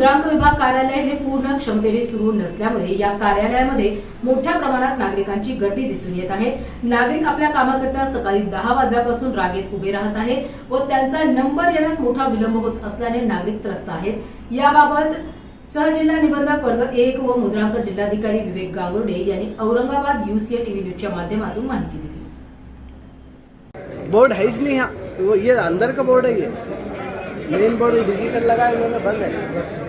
मुद्रांक विभाग कार्यालय हे पूर्ण क्षमतेने सुरू नसल्यामुळे या कार्यालयामध्ये मोठ्या प्रमाणात नागरिकांची गर्दी दिसून येत आहे. नागरिक आपल्या कामाकरिता सकाळी दहा वाजल्यापासून रागेत उभे राहत आहे व त्यांचा नंबर येण्यास मोठा विलंब होत असल्याने नागरिक त्रस्त आहेत. याबाबत सहजिल्हा निबंधक वर्ग एक व मुद्रांक जिल्हाधिकारी विवेक गांगुर्डे यांनी औरंगाबाद युसीए टीव्ही न्यूजच्या माध्यमातून माहिती दिली. बोर्ड है नहीं वो ये अंदर का बोर्ड है ये? मेन बोर्ड डिजिटल लगा है उन्होंने बंद है.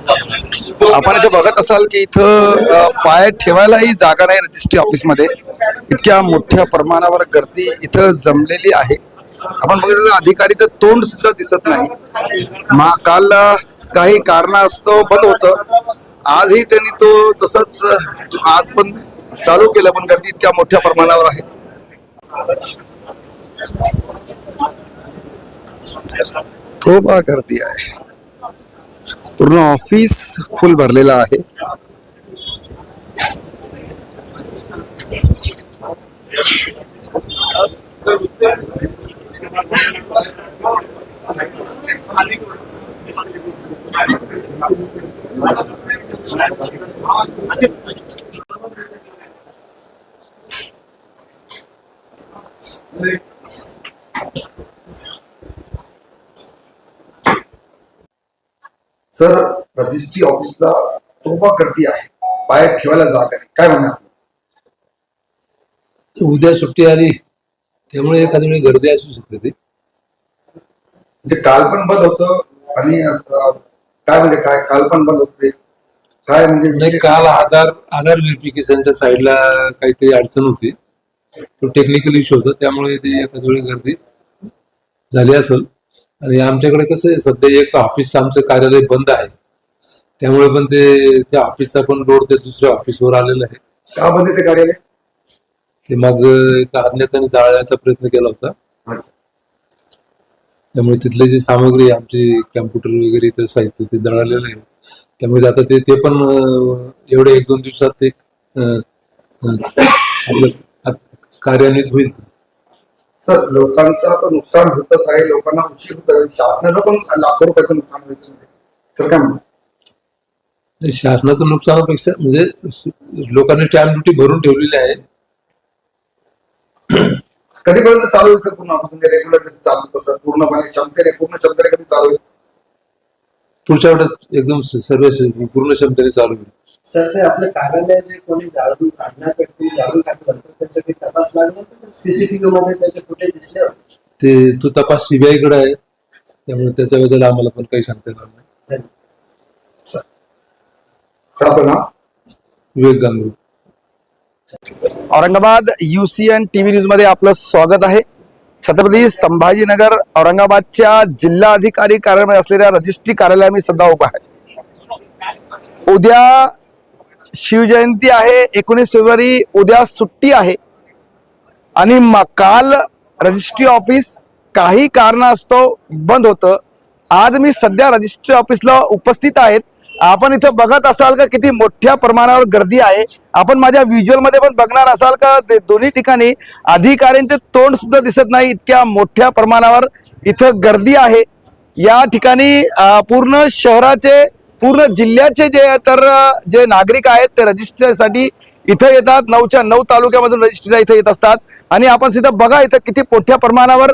आपण इथे बघत असाल की इथं पाय ठेवायलाही जागा नाही रजिस्ट्री ऑफिसमध्ये. इतक्या मोठ्या प्रमाणावर गर्दी इथं जमलेली आहे. आपण बघितलं अधिकारीचं तोंड सुद्धा दिसत नाही. मा काल अ, काही कारणास्तव बंद होतं. आजही त्यांनी तो तसंच आज पण चालू केलं पण गर्दी इतक्या मोठ्या प्रमाणावर आहे. खूप गर्दी आहे. पूर्ण ऑफ़िस फुल भरलेला आहे. सर रजिस्ट्री ऑफिसला तोबा गर्दी आहे. पाय ठेवायला जागा आहे. काय म्हणणार? उद्या सुट्टी आली त्यामुळे एखाद्या वेळी गर्दी असू शकते ती. म्हणजे काल पण बंद होतं आणि काय म्हणजे काय? काल पण बंद होते. काय म्हणजे नाही? काल आधार आधार व्हेरिफिकेशनच्या साईडला काहीतरी अडचण होती. तो टेक्निकल इश्यू होता त्यामुळे ते एखाद्या वेळी गर्दी झाली असेल. आणि आमच्याकडे कसं आहे सध्या एक ऑफिस आमचं कार्यालय बंद आहे. त्यामुळे पण ते त्या ऑफिसचा पण लोड त्या दुसऱ्या ऑफिसवर आलेला आहे. का बंद आहे ते कार्यालय? ते मग एका अज्ञाताने जाळण्याचा प्रयत्न केला होता. अच्छा. त्यामुळे तिथली जी सामग्री आहे, आमची कॅम्प्युटर वगैरे ते साहित्य ते जळालेलं आहे. त्यामुळे आता ते ते पण अं, एवढे एक दोन दिवसात ते अं, अं, आपलं कार्यान्वित होईल. सर लोकांचं तर नुकसान होतच आहे. लोकांना उशीर होत आहे. शासनाचं पण लाखो रुपयाचं नुकसान व्हायचं तर काय नाही, शासनाचं नुकसानापेक्षा म्हणजे लोकांनी स्टॅम्प ड्युटी भरून ठेवलेली आहे. कधीपर्यंत चालू होईल सर पूर्ण? म्हणजे रेग्युलर चालू कसं पूर्णपणे क्षमतेने पूर्ण क्षमतेने कधी चालू होईल? पुढच्या वेळेस एकदम सर्व पूर्ण क्षमतेने चालू होईल. सर ते आपलं कार्यालय जे कोणी जाळून काढण्यात व्यक्ती जाळून टाकलं तर त्याचा काही तपास लागला तर सीसीटीव्ही मध्ये त्याचे कुठे दिसले? ते तो तपास सीबीआयकडे आहे. त्यामुळे त्याच्याबद्दल आम्हाला पण काही सांगता येणार नाही. विवेक गांगुर्डे औरंगाबाद युसीएन टीव्ही न्यूजमध्ये आपलं स्वागत आहे. छत्रपती संभाजीनगर औरंगाबादच्या जिल्हा अधिकारी कार्यालयामध्ये असलेल्या रजिस्ट्री कार्यालयात मी सध्या उभा आहे. उद्या शिवजयंती आहे एकोणीस फेब्रुवारी उद्या सुट्टी आहे. आणि म- काल रजिस्ट्री ऑफिस काही कारणास्तव बंद होतं. आज मी सध्या रजिस्ट्री ऑफिसला उपस्थित आहेत. आपण इथं बघत असाल का किती मोठ्या प्रमाणावर गर्दी आहे. आपण माझ्या व्हिज्युअलमध्ये पण बघणार असाल का? ते दोन्ही ठिकाणी अधिकाऱ्यांचे तोंड सुद्धा दिसत नाही. इतक्या मोठ्या प्रमाणावर इथं गर्दी आहे. या ठिकाणी पूर्ण शहराचे पूर्ण जिल्ह्याचे जे तर जे नागरिक आहेत ते रजिस्ट्रीसाठी इथं येतात. नऊच्या नऊ तालुक्यामधून रजिस्ट्रीला इथं येत असतात. आणि आपण सिद्ध बघा इथं किती मोठ्या प्रमाणावर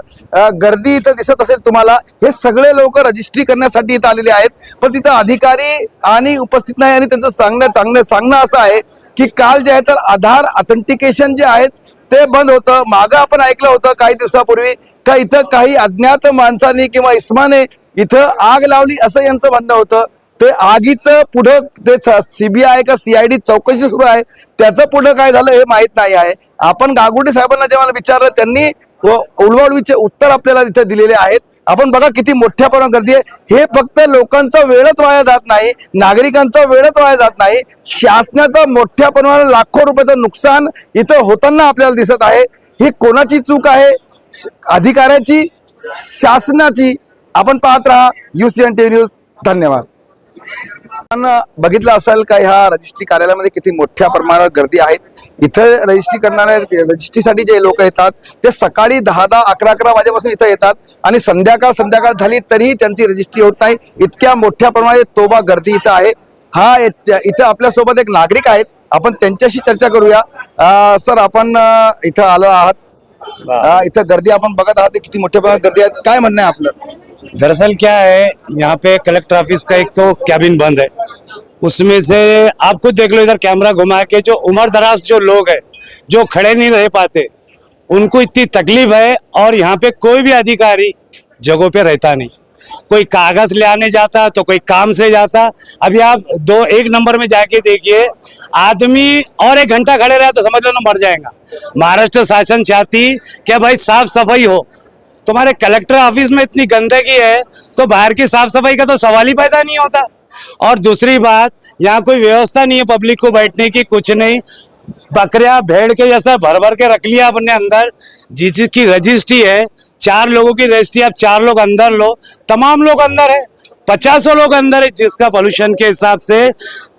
गर्दी इथं दिसत असेल तुम्हाला. हे सगळे लोक रजिस्ट्री करण्यासाठी इथं आलेले आहेत. पण तिथं अधिकारी आणि उपस्थित नाही आणि त्यांचं सांगणं चांगलं सांगणं असं आहे की काल जे आहे तर आधार ऑथेंटिकेशन जे आहेत ते बंद होतं. मागं आपण ऐकलं होतं काही दिवसापूर्वी का इथं काही अज्ञात माणसांनी किंवा इस्माने इथं आग लावली असं यांचं म्हणणं होतं. ते आगीचं पुढं ते सीबीआय का सीआयडी चौकशी सुरू आहे. त्याचं पुढं काय झालं हे माहीत नाही आहे. आपण गागुटे साहेबांना जेव्हा विचारलं त्यांनी व उत्तर आपल्याला तिथे दिलेले आहेत. आपण बघा किती मोठ्या प्रमाणात गर्दी आहे. हे फक्त लोकांचा वेळच वाया जात नाही नागरिकांचा वेळच वाया जात नाही. शासनाचं मोठ्या प्रमाणात लाखो रुपयाचं नुकसान इथं होताना आपल्याला दिसत आहे. ही कोणाची चूक आहे? श- अधिकाऱ्याची शासनाची. आपण पाहत राहा युसीएन टी न्यूज धन्यवाद. आपण बघितलं असेल का ह्या रजिस्ट्री कार्यालयामध्ये किती मोठ्या प्रमाणात गर्दी आहे इथं रजिस्ट्री करणाऱ्या रजिस्ट्रीसाठी जे लोक येतात ते सकाळी दहा दहा अकरा अकरा वाजेपासून इथं येतात आणि संध्याकाळ संध्याकाळ झाली तरीही त्यांची रजिस्ट्री होत नाही. इतक्या मोठ्या प्रमाणात तोबा गर्दी इथं आहे. हा इथं आपल्यासोबत एक नागरिक आहेत. आपण त्यांच्याशी चर्चा करूया. सर आपण इथं आलो आहात. इथं गर्दी आपण बघत आहात. किती मोठ्या प्रमाणात गर्दी आहे. काय म्हणणं आहे आपलं? दरअसल क्या है, यहाँ पे कलेक्टर ऑफ़िस का एक तो कैबिन बंद है। उसमें से आप खुद देख लो इधर कैमरा घुमा के जो उम्र दराज जो लोग हैं, जो खड़े नहीं रह पाते, उनको इतनी तकलीफ़ है और यहाँ पे कोई भी अधिकारी जगहों पे रहता नहीं। कोई कागज़ ले आने जाता तो कोई काम से जाता। अभी आप दो, एक नंबर में जाके देखिए, आदमी और एक घंटा खड़े रहे तो समझ लो ना मर जाएगा। महाराष्ट्र शासन चाहती क्या भाई साफ़ सफ़ाई हो तुम्हारे कलेक्टर ऑफ़िस में इतनी गंदगी है तो बाहर की साफ़ सफ़ाई का तो सवाल ही पैदा नहीं होता। और दूसरी बात, यहाँ कोई व्यवस्था नहीं है पब्लिक को बैठने की, कुछ नहीं। बकरिया भेड़ के जैसा भर भर के रख लिया अपने अंदर। जिसकी रजिस्ट्री है, चार लोगों की रजिस्ट्री, आप चार लोग अंदर लो। तमाम लोग अंदर है। पचासों लोग अंदर है, जिसका पोल्यूशन के हिसाब से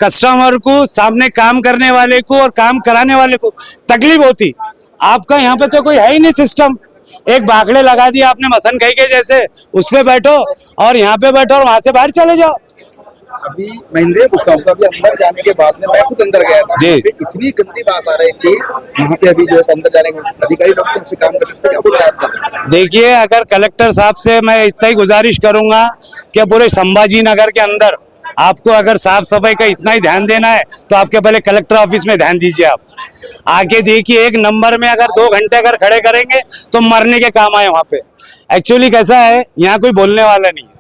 कस्टमर को, सामने काम करने वाले को और काम कराने वाले को तकलीफ़ होती। आपका यहाँ पे तो कोई है ही नहीं सिस्टम एक बाकड़े लगा दिया आपने मसन खाई के जैसे। उस पे बैठो और यहाँ पे बैठो और वहाँ से बाहर चले जाओ। अभी मैं हिंदी में पूछता हूँ अभी अंदर जाने के बाद में मैं खुद अंदर गया था। जी। इतनी गंदी बात आ रही थी वहाँ पे अभी जो है अंदर जाने के अधिकारी लोग काम हैं देखिए अगर कलेक्टर साहब से मैं इतना ही गुजारिश करूँगा कि पूरे संभाजी नगर के अंदर आपको अगर साफ़ सफ़ाई का इतना ही ध्यान देना है तो आपके पहले कलेक्टर ऑफ़िस में ध्यान दीजिए आप। आके देखिए, एक नंबर में अगर दो घंटे अगर खड़े करेंगे तो मरने के काम आए वहाँ पे। एक्चुअली कैसा है, यहाँ कोई बोलने वाला नहीं है।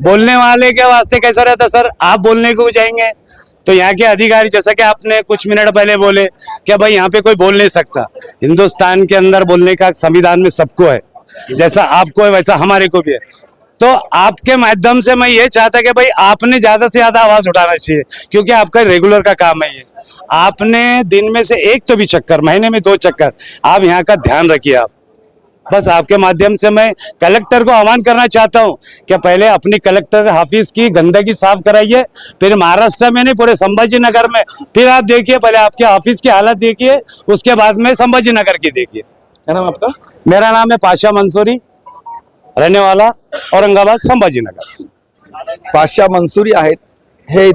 बोलने वाले के वास्ते कैसा रहता सर? आप बोलने को जाएँगे। तो यहाँ के अधिकारी, जैसा कि आपने कुछ मिनट पहले बोले कि भाई यहाँ पे कोई बोल नहीं सकता? हिंदुस्तान के अंदर बोलने का संविधान में सबको है। जैसा आपको है, वैसा हमारे को भी है। तो आपके माध्यम से मैं ये चाहता कि भाई आपने ज़्यादा से ज़्यादा आवाज़ उठाना चाहिए क्योंकि आपका रेगुलर का काम है ये। आपने दिन में से एक तो भी चक्कर महीने में दो चक्कर आप यहाँ का ध्यान रखिए आप। बस आपके माध्यम से मैं कलेक्टर को आह्वान करना चाहता हूँ कि पहले अपनी कलेक्टर ऑफ़िस की गंदगी साफ़ कराइए फिर महाराष्ट्र में नहीं पूरे संभाजी नगर में। फिर आप देखिए पहले आपके ऑफ़िस की हालत देखिए उसके बाद में संभाजी नगर की देखिए। क्या नाम आपका? मेरा नाम है पाशा मंसूरी। रहने वाला औरंगाबाद संभाजीनगर पाशा मंसुरी आहेत हे